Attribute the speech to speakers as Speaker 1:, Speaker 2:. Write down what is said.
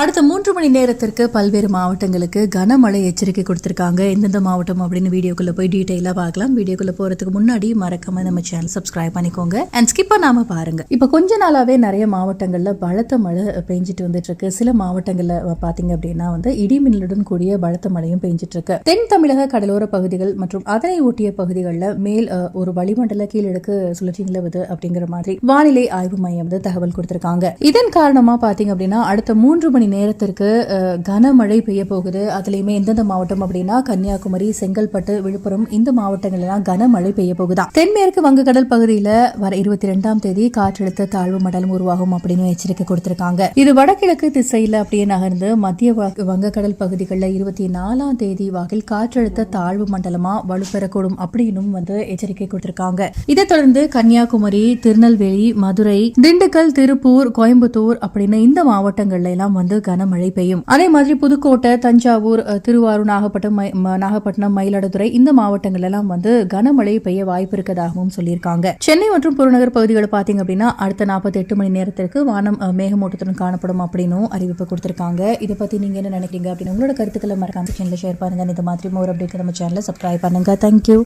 Speaker 1: அடுத்த மூன்று மணி நேரத்திற்கு பல்வேறு மாவட்டங்களுக்கு கனமழை எச்சரிக்கை கொடுத்துருக்காங்க. எந்தெந்த மாவட்டம் அப்படின்னு வீடியோக்குள்ள போய் டீட்டெயிலாக பார்க்கலாம். வீடியோக்குள்ள போறதுக்கு முன்னாடி மறக்காம நம்ம சேனல் சப்ஸ்கிரைப் பண்ணிக்கோங்க. அண்ட் ஸ்கிப் பண்ணாம பாருங்க. இப்போ கொஞ்ச நாளாவே நிறைய மாவட்டங்கள்ல பலத்த மழை பெஞ்சிட்டு வந்துட்டு இருக்கு சில மாவட்டங்கள்ல பாத்தீங்க அப்படின்னா வந்து இடி மின்னலுடன் கூடிய பலத்த மழையும் பெஞ்சிட்டு இருக்கு தென் தமிழக கடலோர பகுதிகள் மற்றும் அதனை ஒட்டிய பகுதிகளில் மேல் ஒரு வளிமண்டல கீழடுக்கு சுழற்சி நிலவுது அப்படிங்கிற மாதிரி வானிலை ஆய்வு மையம் வந்து தகவல் கொடுத்திருக்காங்க. இதன் காரணமா பாத்தீங்க அப்படின்னா அடுத்த மூன்று மணி நேரத்திற்கு கனமழை பெய்ய போகுது. அதுலயுமே எந்தெந்த மாவட்டம் அப்படின்னா கன்னியாகுமரி செங்கல்பட்டு விழுப்புரம் இந்த மாவட்டங்கள்லாம் கனமழை பெய்ய போகுதா? தென்மேற்கு வங்கக்கடல் பகுதியில வர இருபத்தி ரெண்டாம் தேதி காற்றழுத்த தாழ்வு மண்டலம் உருவாகும் அப்படின்னு எச்சரிக்கை கொடுத்திருக்காங்க. இது வடகிழக்கு திசையில அப்படியே நகர்ந்து மத்திய வ- வங்கக்கடல் பகுதிகளில் இருபத்தி நாலாம் தேதி வாக்கில் காற்றழுத்த தாழ்வு மண்டலமா வலுப்பெறக்கூடும் அப்படின்னும் வந்து எச்சரிக்கை கொடுத்திருக்காங்க. இதைத் தொடர்ந்து கன்னியாகுமரி திருநெல்வேலி மதுரை திண்டுக்கல் திருப்பூர் கோயம்புத்தூர் அப்படின்னு இந்த மாவட்டங்கள்ல எல்லாம் வந்து கனமழை பெய்யும். அதே மாதிரி புதுக்கோட்டை தஞ்சாவூர் திருவாரூர் நாகப்பட்டினம் மை- ம- நாகப்பட்டினம் மயிலாடுதுறை இந்த மாவட்டங்கள் எல்லாம் வந்து கனமழை பெய்ய வாய்ப்பு இருக்கதாகவும் சொல்லியிருக்காங்க. சென்னை மற்றும் புறநகர் பகுதிகளை பாத்தீங்க அப்படின்னா அடுத்த 48 மணி நேரத்திற்கு வானம் மேகமூட்டத்துடன் காணப்படும் அப்படின்னும் அறிவிப்பு கொடுத்திருக்காங்க. இதை பத்தி நீங்க என்ன நினைக்கிறீங்க அப்படின்னு உங்களோட கருத்துக்களை மறக்காம செக்ஷன்ல ஷேர் பண்ணுங்க. இந்த மாதிரி மோர் அப்டேட் நம்ம சேனலை சப்ஸ்கிரைப் பண்ணுங்க. தேங்க்யூ